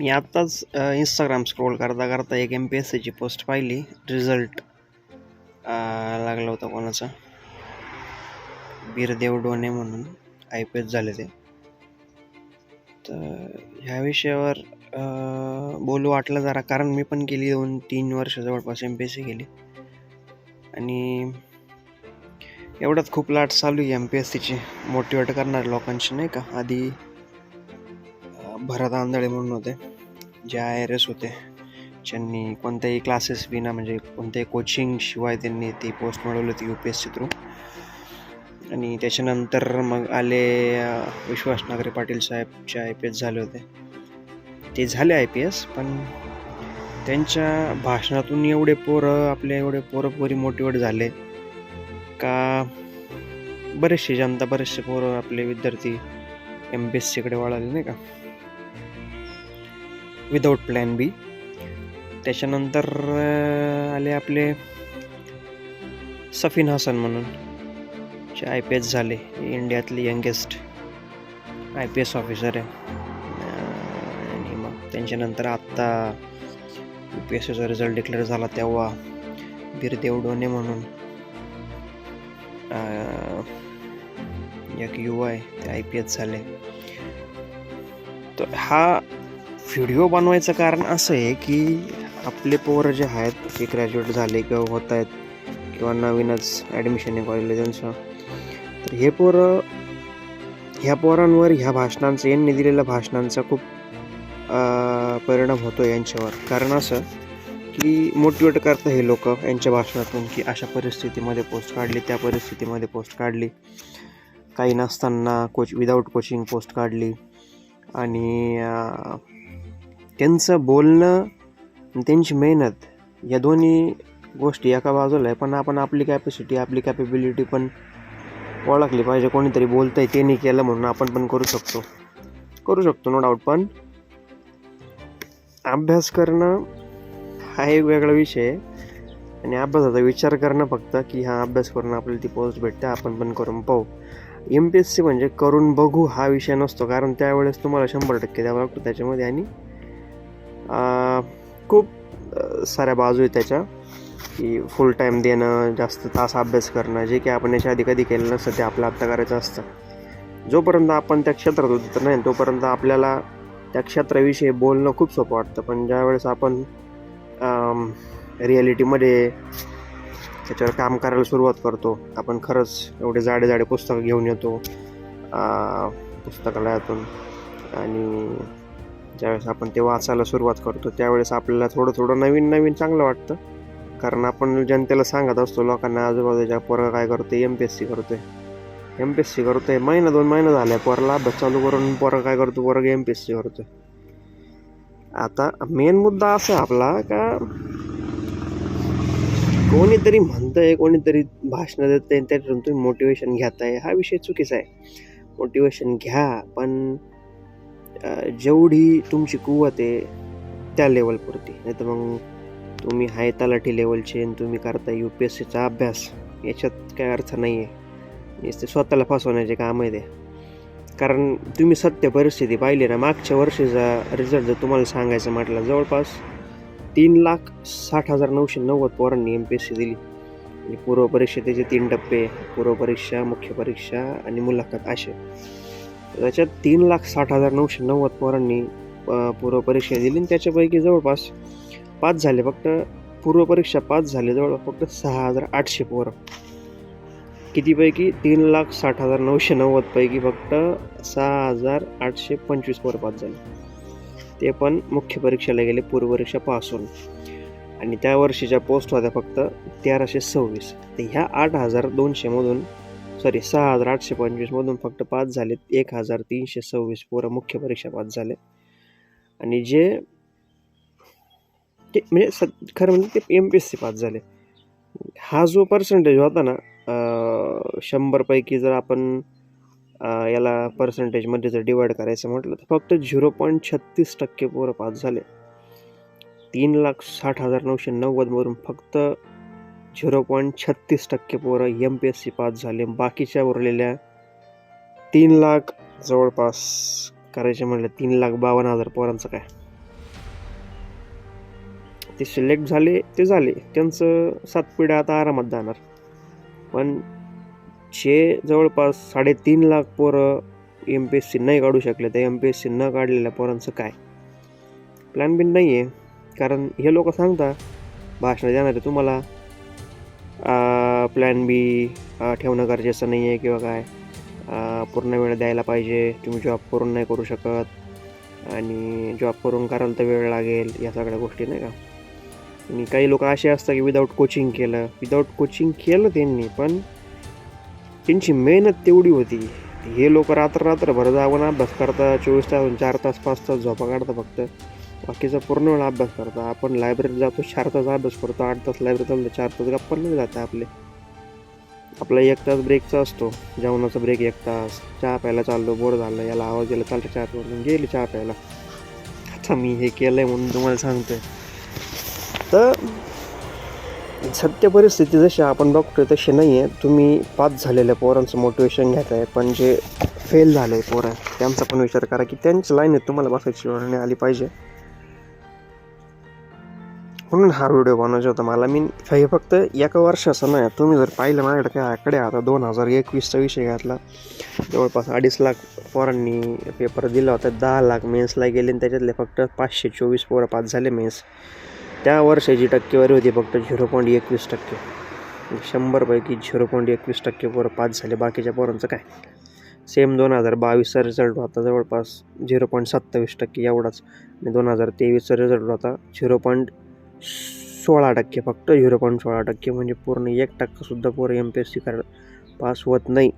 मी आत्ताच Instagram scroll करता करता एक एम पी एस सीची पोस्ट पाहिली. रिझल्ट लागला होता कोणाचा? बीरदेव डोने म्हणून. आय पी एस झाले ते. तर ह्या विषयावर बोलू वाटलं जरा. कारण मी पण केली दोन तीन वर्ष जवळपास एम पी एस सी केली आणि एवढ्यात खूप लाट चालू आहे एम पी एस सीची मोटिवेट करणार लोकांची नाही का? आधी भरत आंधळे म्हणून होते. जे आय आर एस होते. ज्यांनी कोणत्याही क्लासेस विना म्हणजे कोणत्याही कोचिंग शिवाय त्यांनी ती पोस्ट मिळवली होती U P S C through आणि त्याच्यानंतर मग आले विश्वास नागरे पाटील साहेबचे आय पी एस झाले होते. ते झाले आय पी एस पण त्यांच्या भाषणातून एवढे पोरं आपले एवढे पोरं पोरी मोटिवेट झाले का? बरेचसे जनता बरेचसे पोरं आपले विद्यार्थी एम पी एस सीकडे वळाले नाही का? विदाऊट प्लॅन बी त्याच्यानंतर आले आपले सफीन हसन म्हणून जे आय पी एस झाले. इंडियातले youngest I P S officer आहे. आणि मग त्यांच्यानंतर आत्ता यू पी एस सीचा रिझल्ट डिक्लेअर झाला तेव्हा बीरदेव डोने म्हणून. एक युवा आहे ते आय पी एस झाले. तर हा व्हिडिओ बनवायचं कारण असं आहे की आपले पोरं जे आहेत ते ग्रॅज्युएट झाले किंवा होत आहेत किंवा नवीनच ॲडमिशन आहे कॉलेजला त्यांचं. तर हे पोरं ह्या पोरांवर ह्या भाषणांचं यांनी दिलेल्या भाषणांचा खूप परिणाम होतो यांच्यावर. कारण असं की मोटिवेट करतं हे लोक यांच्या भाषणातून की अशा परिस्थितीमध्ये पोस्ट काढली त्या परिस्थितीमध्ये पोस्ट काढली. काही नसताना कोच विदाऊट कोचिंग पोस्ट काढली. आणि त्यांचं बोलणं आणि त्यांची मेहनत या दोन्ही गोष्टी एका बाजूला आहे. पण आपण आपली कॅपॅसिटी आपली कॅपेबिलिटी पण ओळखली पाहिजे. कोणीतरी बोलतंय ते नाही केलं म्हणून आपण पण करू शकतो. करू शकतो नो डाऊट पण अभ्यास करणं हा एक वेगळा विषय आहे. आणि अभ्यासाचा विचार करणं फक्त की हा अभ्यास करून आपल्याला ती पोस्ट भेटते आपण पण करून पाहू. एम पी एस सी म्हणजे करून बघू हा विषय नसतो. कारण त्यावेळेस तुम्हाला शंभर टक्के द्यावं लागतो त्याच्यामध्ये. आणि खूप साऱ्या बाजू आहेत त्याच्या की फुल टाईम देणं जास्त तास अभ्यास करणं जे की आपण याच्या आधी कधी केलं नसतं ते आपलं आत्ता करायचं असतं. जोपर्यंत आपण त्या क्षेत्रात होतो तर नाही तोपर्यंत आपल्याला त्या क्षेत्राविषयी बोलणं खूप सोपं वाटतं. पण ज्यावेळेस आपण रिॲलिटीमध्ये त्याच्यावर काम करायला सुरुवात करतो आपण खरंच एवढे जाडे जाडे पुस्तकं घेऊन येतो पुस्तकालयातून. आणि ज्यावेळेस आपण ते वाचायला सुरुवात करतो त्यावेळेस आपल्याला थोडं थोडं नवीन नवीन चांगलं वाटतं. कारण आपण जनतेला सांगत असतो लोकांना आजूबाजूच्या पोरं काय करतोय एम पी एस सी करतोय. एम पी एस सी करतोय महिना दोन महिना झालाय पोराला अभ्यास चालू करून पोरं काय करतो पोरं एम पी एस सी करतोय. आता मेन मुद्दा असा आहे आपला का कोणीतरी म्हणतंय कोणीतरी भाषणं देतंय त्याच्यातून तुम्ही मोटिवेशन घेताय हा विषय चुकीचा आहे. मोटिवेशन घ्या पण जेवढी तुमची कुवत आहे त्या लेवलपुरती नाही तर मग तुम्ही हाय तलाठी लेवलचे आणि तुम्ही करता यू पी एस सीचा अभ्यास. याच्यात काय अर्थ नाही आहे ते स्वतःला फसवण्याचे काम आहे ते. कारण तुम्ही सत्य परिस्थिती पाहिली ना मागच्या वर्षीचा रिझल्ट जर तुम्हाला सांगायचं म्हटलं जवळपास तीन लाख साठ हजार नऊशे नव्वद पोरांनी एम पी एस सी दिली. आणि पूर्व परीक्षेचे तीन टप्पे पूर्व परीक्षा मुख्य परीक्षा आणि मुलाखत असे. त्याच्यात तीन लाख साठ हजार नऊशे नव्वद पोरांनी पूर्वपरीक्षा पूर्व परीक्षा दिली आणि त्याच्यापैकी जवळपास पाच झाले. फक्त पूर्व परीक्षा पाच झाले. जवळपास फक्त सहा हजार आठशे पोरं. कितीपैकी? तीन लाख साठ हजार नऊशे नव्वदपैकी फक्त सहा हजार आठशे पंचवीस पोरं पास झाले. ते पण मुख्य परीक्षेला गेले पूर्वपरीक्षा पास होऊन आणि त्या वर्षीच्या पोस्ट होत्या फक्त तेराशे सव्वीस. तर ह्या आठ हजार दोनशेमधून सॉरी सहा हजार आठशे पंचवीसमधून फक्त पास झालेत. एक हजार तीनशे सव्वीस पोरं मुख्य परीक्षा पास झाले आणि जे ते म्हणजे स खरं म्हणजे ते M P S C pass झाले. हा जो पर्सेंटेज होता ना शंभरपैकी जर आपण याला पर्सेंटेजमध्ये जर डिवाईड करायचं म्हटलं तर फक्त झिरो पॉईंट छत्तीस टक्के पोरं पास झाले. तीन लाख साठ हजार नऊशे नव्वदमधून फक्त झिरो पॉईंट छत्तीस टक्के पोरं M P S C pass झाले. बाकीच्या उरलेल्या तीन लाख जवळपास करायचे म्हणलं तीन लाख बावन्न हजार पोरांचं काय? ते सिलेक्ट झाले ते झाले. त्यांचं सात पिढ्या आता आरामात जाणार. पण जे जवळपास साडेतीन लाख पोरं एम पी एस सी नाही काढू शकले तर एम पी एस सी न काढलेल्या पोरांचं काय? प्लॅन बिन नाही आहे कारण हे लोक सांगता भाषण देणारे तुम्हाला प्लॅन बी ठेवणं गरजेचं नाही आहे किंवा काय? पूर्ण वेळ द्यायला पाहिजे. तुम्ही जॉब करून नाही करू शकत. आणि जॉब करून कराल तर वेळ लागेल या सगळ्या गोष्टी नाही का? आणि काही लोक असे असतात की विदाऊट कोचिंग केलं. विदाऊट कोचिंग केलं त्यांनी पण त्यांची मेहनत तेवढी होती. हे लोक रात्र रात्रभर जाऊन अभ्यास करता चोवीस तास चार तास पाच तास झोपा काढतात फक्त. बाकीचा पूर्ण वेळ अभ्यास करता. आपण लायब्ररीत जातो चार तास अभ्यास करतो आठ तास लायब्ररीत चालतो चार तास गप्पा नाही जाते आपले. आपला एक तास ब्रेकचा असतो. जेवणाचा ब्रेक एक तास. चहा प्यायला चाललो बोर झालं याला आवाज दिला चालतं चहा प्यायला गेली चहा प्यायला. आता मी हे केलं आहे म्हणून तुम्हाला सांगतोय. तर सत्य परिस्थिती जशी आपण बघतोय तशी नाही आहे तुम्ही पास झालेल्या पोरांचं मोटिवेशन घेत आहे पण जे फेल झालं आहे पोरं त्यांचा पण विचार करा की त्यांच्या लाईनीत तुम्हाला बसायची आली पाहिजे. म्हणून हा व्हिडिओ बनवायचा होता. मला मी हे फक्त एका वर्षाचं नाही तुम्ही जर पाहिलं माझ्याकडे काय आकडे आता दोन हजार एकवीसचा विषय घातला. जवळपास अडीच लाख पोरांनी पेपर दिला होता दहा लाख मेन्सला गेले आणि त्याच्यातले फक्त पाचशे चोवीस पोरं पास झाले मेन्स त्या वर्षाची टक्केवारी होती फक्त झिरो पॉईंट एकवीस टक्के. शंभरपैकी झिरो पॉईंट एकवीस टक्के पोरं पास झाले. बाकीच्या पोरांचं काय? सेम दोन हजार बावीसचा रिझल्ट होता जवळपास झिरो पॉईंट सत्तावीस टक्के एवढाच. आणि दोन हजार तेवीसचा रिझल्ट होता झिरो पॉईंट सोळा टक्के फक्त झिरो पॉईंट सोळा टक्के म्हणजे पूर्ण एक टक्कासुद्धा पोरं एम पी एस सी कर पास होत नाही.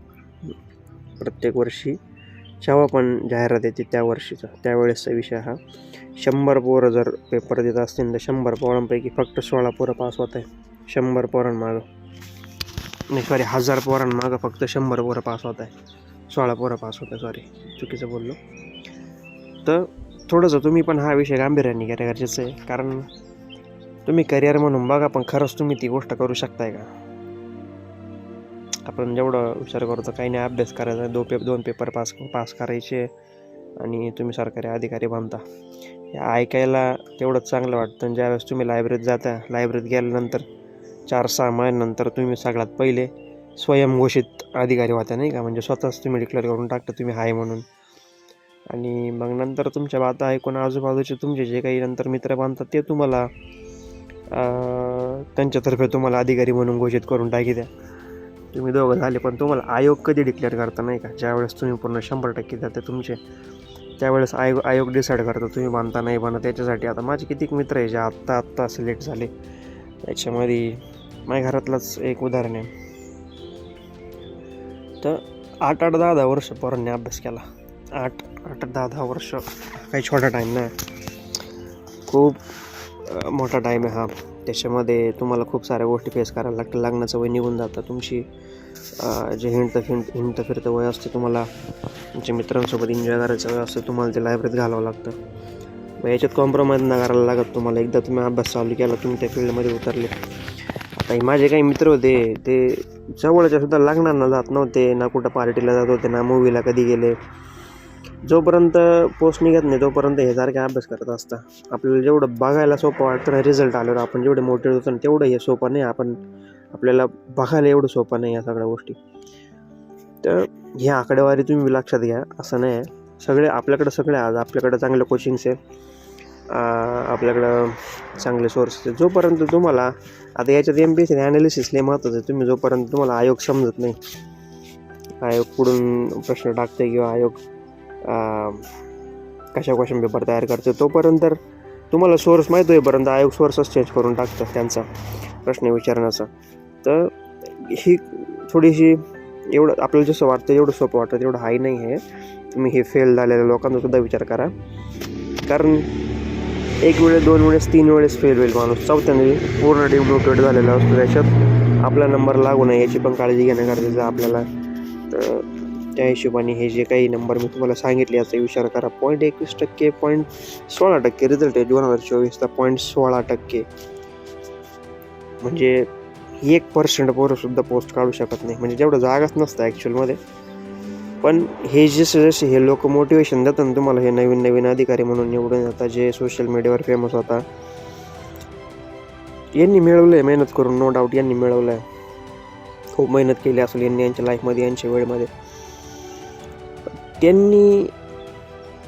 प्रत्येक वर्षी जेव्हा पण जाहिरात येते त्या वर्षीचा. त्यावेळेसचा विषय हा. शंभर पोरं जर पेपर देत असतील तर शंभर पोरांपैकी फक्त सोळा पोरं पास होत आहे शंभर पोरांमागं. नाही सॉरी हजार पोरांमागं फक्त शंभर पोरं पास होत आहे सोळा पोरं पास होत आहे सॉरी चुकीचं बोललो. तर थोडंसं तुम्ही पण हा विषय गांभीर्याने घ्या गरजेचं आहे कारण तुम्ही करिअर म्हणून बघा पण खरंच तुम्ही ती गोष्ट करू शकताय का? आपण जेवढं विचार करतो काही नाही अभ्यास करायचा दो पे दोन पेपर पास पास करायचे आणि तुम्ही सरकारी अधिकारी बनता. हे ऐकायला तेवढंच चांगलं वाटतं. ज्यावेळेस तुम्ही लायब्ररीत जाता लायब्ररीत गेल्यानंतर चार सहा महिन्यानंतर तुम्ही सगळ्यात पहिले स्वयंघोषित अधिकारी होता नाही का? म्हणजे स्वतःच तुम्ही डिक्लेअर करून टाकता तुम्ही हाय म्हणून. आणि मग नंतर तुमच्या बाता ऐकून आजूबाजूचे तुमचे जे काही नंतर मित्र बांधतात ते तुम्हाला त्यांच्यातर्फे तुम्हाला अधिकारी म्हणून घोषित करून टाकी द्या. तुम्ही दोघं झाले पण तुम्हाला आयोग कधी डिक्लेअर करता नाही का? ज्यावेळेस तुम्ही पूर्ण शंभर टक्के जाते तुमचे त्यावेळेस आयोग आयोग डिसाईड करतो तुम्ही बांधता नाही बांधा त्याच्यासाठी आता माझे कितीक मित्र आहे जे आत्ता आत्ता सिलेक्ट झाले. त्याच्यामध्ये माझ्या घरातलंच एक उदाहरण आहे. तर आठ आठ दहा दहा वर्ष पोरांनी अभ्यास केला. आठ आठ दहा दहा वर्ष काही छोटा टाईम नाही. खूप मोठा टाईम आहे हा. त्याच्यामध्ये तुम्हाला खूप साऱ्या गोष्टी फेस करायला लागतं लग्नाचं वय निघून जातं. तुमची जे हिंडतं फिंट हिंडतं फिरतं वय असते तुम्हाला तुमच्या मित्रांसोबत एन्जॉय करायचं वय असतं तुम्हाला ते लायब्ररीत घालावं लागतं. मग याच्यात कॉम्प्रोमाइज न करायला लागत तुम्हाला. एकदा तुम्ही अभ्यास चालू केला तुम्ही त्या फील्डमध्ये उतरले. आता माझे काही मित्र होते ते जवळच्या सुद्धा लग्नांना जात नव्हते ना कुठं पार्टीला जात होते ना मूवीला कधी गेले. जोपर्यंत पोस्ट निघत नाही तोपर्यंत हे सारखे अभ्यास करत असता. आपल्याला जेवढं बघायला सोपं वाटतं ना रिझल्ट आल्यावर आपण जेवढे मोटिवेट होतो ना तेवढं हे सोपं नाही. आपण आपल्याला बघायला एवढं सोपं नाही या सगळ्या गोष्टी. तर ही आकडेवारी तुम्ही लक्षात घ्या असं नाही. आहे सगळे आपल्याकडं सगळे आज आपल्याकडं चांगलं कोचिंग्स आहे. आपल्याकडं चांगले सोर्स आहे जोपर्यंत तुम्हाला आता याच्यात एम पी एस ॲनालिसिस लय महत्त्वाचं आहे. तुम्ही जोपर्यंत तुम्हाला आयोग समजत नाही आयोग पुढून प्रश्न टाकते किंवा आयोग कशा क्वेश्चन पेपर तयार करते तोपर्यंत तुम्हाला सोर्स माहीत होईपर्यंत आयोग सोर्सच चेंज करून टाकतं त्यांचा प्रश्न विचारण्याचा. तर ही थोडीशी एवढं आपल्याला जसं वाटतं एवढं सोपं वाटतं तेवढं हाय नाही आहे. तुम्ही हे फेल झालेल्या लोकांचा सुद्धा विचार करा. कारण एक वेळेस दोन वेळेस तीन वेळेस फेल होईल माणूस. चौथ्याने पूर्ण डिमोटिवेट झालेला असतो त्याच्यात. आपला नंबर लागू नये याची पण काळजी घेणं गरजेचं आपल्याला. तर त्या हिशोबाने हे जे काही नंबर मी तुम्हाला सांगितले याचा विचार करा. पॉईंट एकवीस टक्के पॉईंट सोळा टक्के रिझल्ट आहे दोन हजार चोवीसचा पॉईंट सोळा टक्के. म्हणजे एक पर्सेंट पोरं सुद्धा पोस्ट काढू शकत नाही. म्हणजे जेवढं जागाच नसतं ॲक्च्युअलमध्ये पण हे जसे जसे हे लोक मोटिवेशन देतात ना तुम्हाला हे नवीन नवीन अधिकारी म्हणून निवडून येतात जे सोशल मीडियावर फेमस होता. यांनी मिळवलं आहे मेहनत करून नो डाऊट यांनी मिळवलं आहे खूप मेहनत केली असेल यांनी यांच्या लाईफमध्ये यांच्या वेळेमध्ये त्यांनी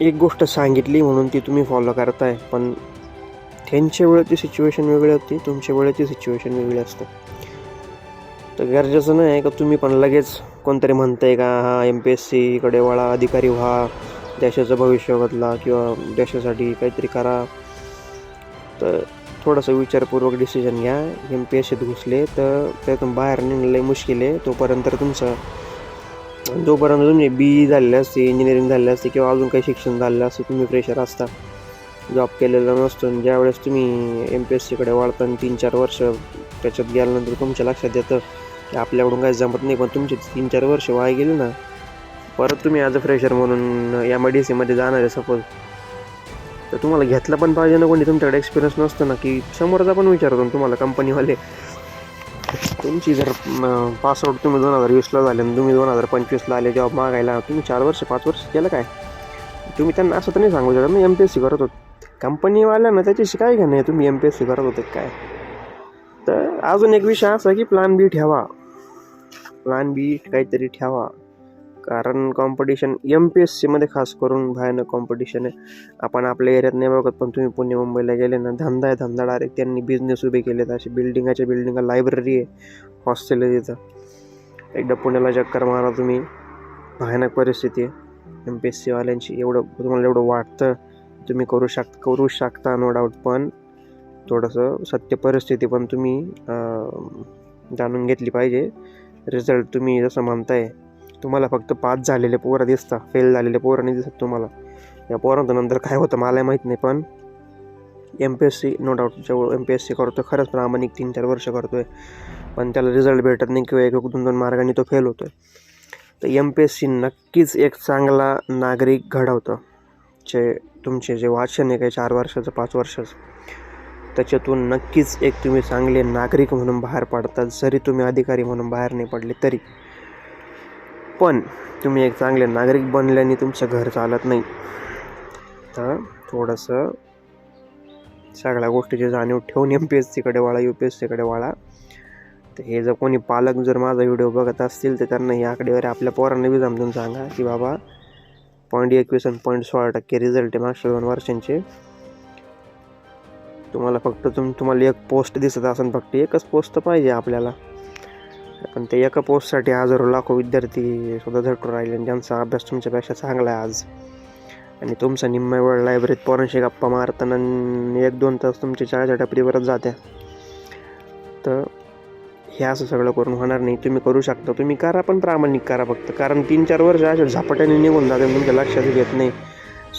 एक गोष्ट सांगितली म्हणून ती तुम्ही फॉलो करताय पण त्यांच्या वेळेची सिच्युएशन वेगळी होती तुमच्या वेळेची सिच्युएशन वेगळी असते. तर गरजेचं नाही आहे का तुम्ही पण लगेच कोणतरी म्हणताय का हा एम पी एस सीकडे वळा अधिकारी व्हा देशाचं भविष्य बदला किंवा देशासाठी काहीतरी करा. तर थोडंसं विचारपूर्वक डिसिजन घ्या. एम पी एस सीत घुसले तर त्यातून बाहेर निघणं मुश्किल आहे. तोपर्यंत तर तुमचं जोपर्यंत तुम्ही बी ई झालेले असते इंजिनिअरिंग झालेलं असते किंवा अजून काही शिक्षण झालेलं असतं तुम्ही फ्रेशर असता. जॉब केलेला नसतो. आणि ज्यावेळेस तुम्ही एम पी एस सीकडे वाढता आणि तीन चार वर्ष त्याच्यात गेल्यानंतर तुमच्या लक्षात येतं की आपल्याकडून काही जमत नाही पण तुमचे तीन चार वर्ष वाय गेले ना परत तुम्ही ॲज अ फ्रेशर म्हणून एम आय डी सीमध्ये जाणार आहे सपोज तर तुम्हाला घेतलं पण पाहिजे ना कोणी. तुमच्याकडे एक्सपिरियन्स नसतो ना की समोरचा पण विचारतो तुम्हाला कंपनीवाले तुमची जर पासआउट तुम्ही दोन हजार वीसला झाले आणि तुम्ही दोन हजार पंचवीसला आले जॉब मागायला तुम्ही चार वर्ष पाच वर्ष केलं काय? तुम्ही त्यांना असं तर नाही सांगू शकत मी एम पी एस सी करत होतो. कंपनीवाल्या ना त्याच्याशी काय घेणं आहे? तुम्ही एम पी एस सी करत होते काय? तर अजून एक विषय असा की प्लॅन बी ठेवा. प्लॅन बी काहीतरी ठेवा. कारण कॉम्पिटिशन एम पी एस सीमध्ये खास करून भयानक कॉम्पिटिशन आहे. आपण आपल्या एरियात नाही बघत पण तुम्ही पुणे मुंबईला गेले ना धंदा आहे धंदा डायरेक्ट त्यांनी बिझनेस उभे केलेत असे बिल्डिंगाच्या बिल्डिंगा लायब्ररी आहे. हॉस्टेल आहे तिथं. एकदा पुण्याला चक्कर मारा तुम्ही. भयानक परिस्थिती आहे. एम पी एस सीवाल्यांची एवढं तुम्हाला एवढं वाटतं तुम्ही करू शक करू शकता नो डाऊट पण थोडंसं सत्य परिस्थिती पण तुम्ही जाणून घेतली पाहिजे. रिझल्ट तुम्ही जसं म्हणताय तुम्हाला फक्त पास झालेले पोरं दिसता फेल झालेले पोरं नाही दिसत तुम्हाला. या पोरांचं नंतर काय होतं मला माहीत नाही पण M P S C no doubt जेव्हा एम पी एस सी करतो खरंच प्रामाणिक तीन चार वर्ष करतोय. पण त्याला रिझल्ट भेटत नाही किंवा एक एक दोन दोन मार्गाने तो फेल होतोय. तर एम पी एस सी नक्कीच एक चांगला नागरिक घडवतं. जे तुमचे जे वाचन आहे काही चार वर्षाचं पाच वर्षाचं त्याच्यातून नक्कीच एक तुम्ही चांगले नागरिक म्हणून बाहेर पडतात. जरी तुम्ही अधिकारी म्हणून बाहेर नाही पडले तरी. पण तुम्ही एक चांगले नागरिक बनल्याने तुमचं घर चालत नाही. तर थोडंसं सगळ्या गोष्टीची जाणीव ठेवून एम पी एस सीकडे वळा यू पी एस सीकडे वळा. तर हे जर कोणी पालक जर माझा व्हिडिओ बघत असतील तर त्यांना ही आकडेवारी आपल्या पोरांना बी समजून सांगा की बाबा पॉईंट एकवीस आणि पॉईंट सोळा टक्के रिझल्ट आहे मागच्या दोन वर्षांचे. तुम्हाला फक्त तुम तुम्हाला एक पोस्ट दिसत असेल फक्त एकच पोस्ट पाहिजे आपल्याला. पण ते एका पोस्टसाठी हजारो लाखो विद्यार्थी सुद्धा झटून राहिले आणि ज्यांचा अभ्यास तुमच्यापेक्षा चांगला आहे आज. आणि तुमचा निम्मा वेळ लायब्ररीत पोरांशी गप्पा मारताना एक दोन तास तुमच्या चाळीच्या टपरीवरच जात्या. तर हे असं सगळं करून होणार नाही. तुम्ही करू शकता. तुम्ही करा पण प्रामाणिक करा फक्त. कारण तीन चार वर्ष अशा झपाट्याने निघून जाते तुमच्या लक्षात घेत नाही.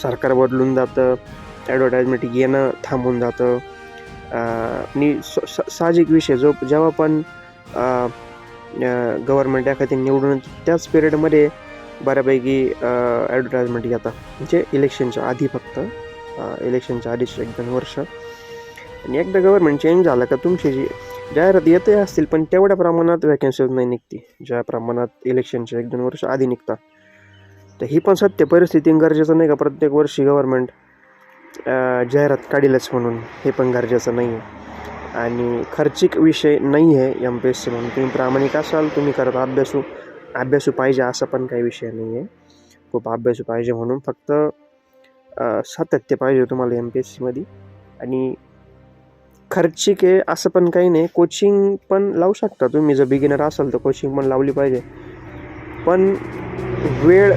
सरकार बदलून जातं ॲडव्हर्टाईजमेंट येणं थांबून जातं. आणि स- स- साहजिक विषय जो जेव्हा पण गव्हर्नमेंट एखादी निवडून त्याच पिरियडमध्ये बऱ्यापैकी ॲडव्हर्टाईजमेंट घेतात. म्हणजे इलेक्शनच्या आधी फक्त इलेक्शनच्या आधीच एक दोन वर्ष. आणि एकदा गव्हर्नमेंट चेंज झालं का तुमची जी जाहिरात येते असतील पण तेवढ्या प्रमाणात वॅकन्सीज नाही निघते. ज्या प्रमाणात इलेक्शनच्या एक दोन वर्ष आधी निघतात. तर ही पण सत्य परिस्थिती गरजेचं नाही का प्रत्येक वर्षी गव्हर्नमेंट जाहिरात काढीलच म्हणून. हे पण गरजेचं नाही आहे आणि खर्चिक विषय नाही आहे एम पी एस सी म्हणून. तुम्ही प्रामाणिक असाल तुम्ही करत अभ्यासू अभ्यासू पाहिजे असं पण काही विषय नाही आहे खूप अभ्यासू पाहिजे म्हणून फक्त सातत्य पाहिजे तुम्हाला एम पी एस सीमध्ये आणि खर्चिक आहे असं पण काही नाही. कोचिंग पण लावू शकता तुम्ही. जर बिगिनर असाल तर कोचिंग पण लावली पाहिजे. पण वेळ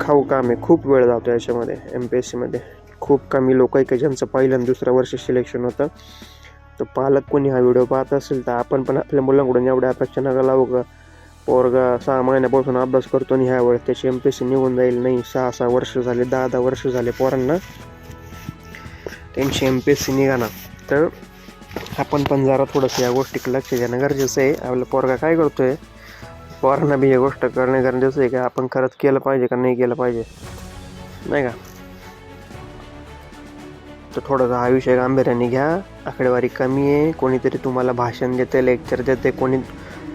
खाऊ काम आहे. खूप वेळ जातो याच्यामध्ये एम पी एस सीमध्ये खूप कमी लोक आहे की ज्यांचं पहिलं आणि दुसऱ्या वर्ष सिलेक्शन होतं. तर पालक कोणी हा व्हिडिओ पाहत असेल तर आपण पण आपल्या मुलांकडून एवढ्या अपेक्षा नका लावू का पोरगा सहा महिन्यापासून अभ्यास करतो आणि ह्या वेळेस त्याची एम पी सी निघून जाईल नाही. सहा सहा वर्ष झाले दहा दहा वर्ष झाले पोरांना. त्यांची एम पी एस सी निघाना तर आपण पण जरा थोडंसं या गोष्टीकडे लक्ष देणं गरजेचं आहे. आपला पोरगा काय करतो आहे पोरांना बी ही गोष्ट करणं गरजेचं आहे का? आपण खरंच केलं पाहिजे का नाही केलं पाहिजे? नाही का? तर थोडासा हा विषय गांभीर्याने घ्या. आकडेवारी कमी आहे. कोणीतरी तुम्हाला भाषण देते लेक्चर देते कोणी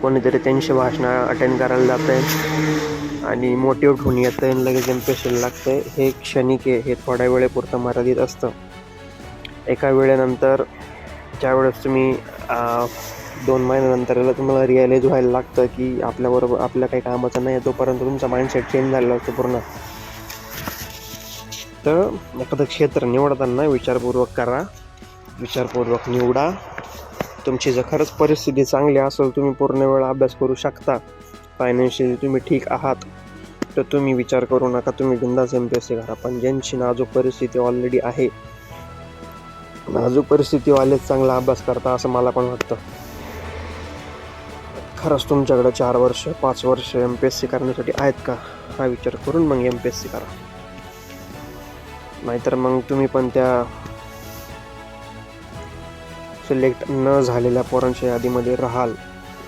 कोणीतरी त्यांची भाषणं अटेंड करायला जात आहे आणि मोटिवेट होऊन येतं आहे लगेच इम्प्रेशन लागतं आहे हे क्षणिक आहे. हे थोड्या वेळेपुरतं मर्यादित असतं. एका वेळेनंतर ज्यावेळेस तुम्ही दोन महिन्यानंतर तुम्हाला रिअलाईज व्हायला लागतं की आपल्याबरोबर आपल्या काही कामाचं नाही आहे तोपर्यंत तुमचा माइंडसेट चेंज झालेला असतो पूर्ण. तर एखादं क्षेत्र निवडताना विचारपूर्वक करा. विचारपूर्वक निवडा. तुमची जर खरंच परिस्थिती चांगली असेल तुम्ही पूर्ण वेळ अभ्यास करू शकता. फायनान्शियली तुम्ही ठीक आहात तर तुम्ही विचार करू नका. तुम्ही बिंदास एम पी एस सी करा. पण ज्यांची नाजूक परिस्थिती ऑलरेडी आहे नाजूक परिस्थितीवालेच चांगला अभ्यास करता असं मला पण वाटतं. खरंच तुमच्याकडे चार वर्ष पाच वर्ष एम पी एस सी करण्यासाठी आहेत का? हा विचार करून मग एम पी एस सी करा. नाहीतर मग तुम्ही पण त्या सिलेक्ट न झालेल्या पोरांच्या यादीमध्ये राहाल.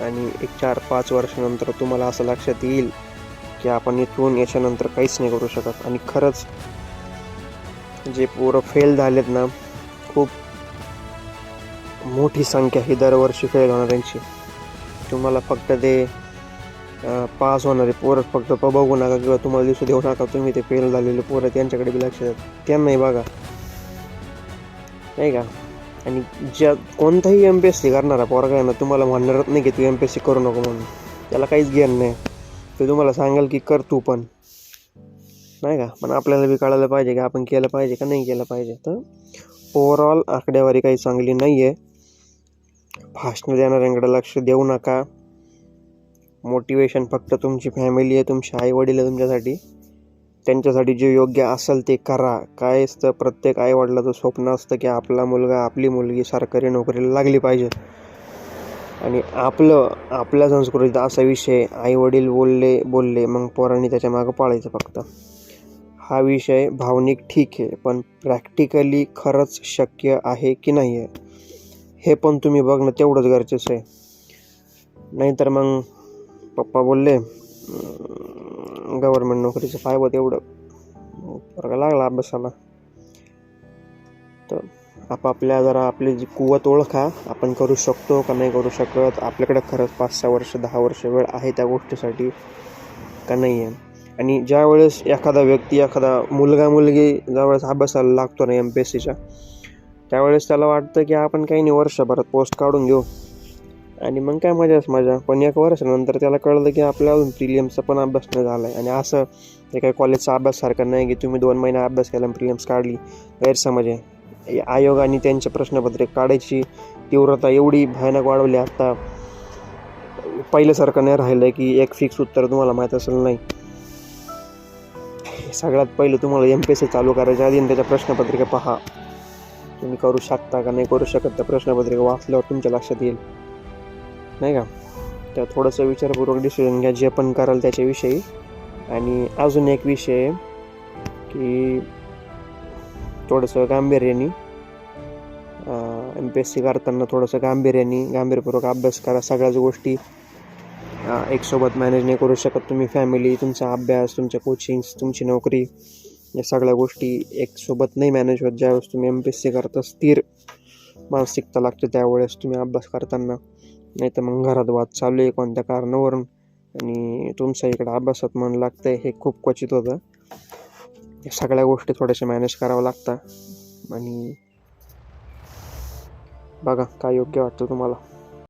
आणि एक चार पाच वर्षानंतर तुम्हाला असं लक्षात येईल की आपण इथून याच्यानंतर काहीच नाही करू शकत. आणि खरंच जे पोरं फेल झालेत ना खूप मोठी संख्या ही दरवर्षी फेल होणाऱ्यांची तुम्हाला फक्त ते पास होणारे पोरं फक्त प- बघू नका किंवा तुम्हाला दिसू देऊ नका तुम्ही ते फेल झालेले पोरं त्यांच्याकडे बी लक्ष द्या. त्यांनाही बघा. नाही का? आणि ज्या कोणताही एम पी एस सी करणारा पोरगा आहे ना तुम्हाला म्हणणारच नाही की तू एम पी एस सी करू नको म्हणून. त्याला काहीच ज्ञान नाही. ते तुम्हाला सांगाल की कर तू पण. नाही का? पण आपल्याला बी कळायला पाहिजे की आपण केलं पाहिजे का नाही केलं पाहिजे. तर ओव्हरऑल आकडेवारी काही चांगली नाही आहे भाषणं देणाऱ्यांकडे लक्ष देऊ नका. मोटिवेशन फक्त तुमची फॅमिली आहे तुमचे आई वडील आहे तुमच्यासाठी. त्यांच्यासाठी जे योग्य असेल ते करा. काय असतं प्रत्येक आईवडिलाचं स्वप्न असतं की आपला मुलगा आपली मुलगी सरकारी नोकरीला लागली पाहिजे. आणि आपलं आपल्या संस्कृतीत असा विषय आई वडील बोलले बोलले मग पोरांनी त्याच्या मागं पाळायचं फक्त. हा विषय भावनिक ठीक आहे पण प्रॅक्टिकली खरंच शक्य आहे की नाही आहे? हे पण तुम्ही बघणं तेवढंच गरजेचं आहे. नाहीतर मग पप्पा बोलले गव्हर्मेंट नोकरीचं फायबा तेवढं पोरगा लागला अभ्यासाला. तर आपापल्या जरा आपली जी कुवत ओळखा आपण करू शकतो का नाही करू शकत? आपल्याकडे खरंच पाच सहा वर्ष दहा वर्ष वेळ आहे त्या गोष्टीसाठी का नाही आहे? आणि ज्या वेळेस एखादा व्यक्ती एखादा मुलगा मुलगी ज्यावेळेस अभ्यासाला लागतो ना एम पी एस सीच्या त्यावेळेस त्याला वाटतं की आपण काही नाही वर्षभरात पोस्ट काढून घेऊ. आणि मग काय मजाच मजा. पण एक वर्षानंतर त्याला कळलं की आपल्या अजून प्रिलियम्सचा पण अभ्यास नाही झाला आहे आणि असं हे काही कॉलेजचा अभ्याससारखा नाही की तुम्ही दोन महिने अभ्यास केला प्रिलियम्स काढली. गैरसमज आहे. आयोगाने त्यांचे प्रश्नपत्रिक काढायची तीव्रता एवढी भयानक वाढवली आता. पहिल्यासारखं नाही राहिलं की एक फिक्स उत्तर तुम्हाला माहीत असेल नाही. सगळ्यात पहिलं तुम्हाला एम पी एस सी चालू करायच्या आधी त्याच्या प्रश्नपत्रिका पहा. तुम्ही करू शकता का नाही करू शकत? त्या प्रश्नपत्रिका वाचल्यावर तुमच्या लक्षात येईल. नाही का? तर थोडंसं विचारपूर्वक डिसिजन घ्या जे पण कराल त्याच्याविषयी. आणि अजून एक विषय आहे की थोडंसं गांभीर्याने एम पी एस सी करताना थोडंसं गांभीर्याने गांभीर्यपूर्वक अभ्यास करा. सगळ्याच गोष्टी एकसोबत मॅनेज नाही करू शकत तुम्ही. फॅमिली तुमचा अभ्यास तुमच्या कोचिंग्स तुमची नोकरी या सगळ्या गोष्टी एकसोबत नाही मॅनेज होत. ज्यावेळेस तुम्ही एम पी एस सी करता स्थिर मानसिकता लागते त्यावेळेस तुम्ही अभ्यास करताना. नाही तर मग घरात वाद चालू आहे कोणत्या कारणावरून. आणि तुमच्या इकडं अभ्यासात मन लागतं आहे हे खूप क्वचित होतं. सगळ्या गोष्टी थोड्याशा मॅनेज करावं लागतं. आणि बघा काय योग्य वाटतं तुम्हाला?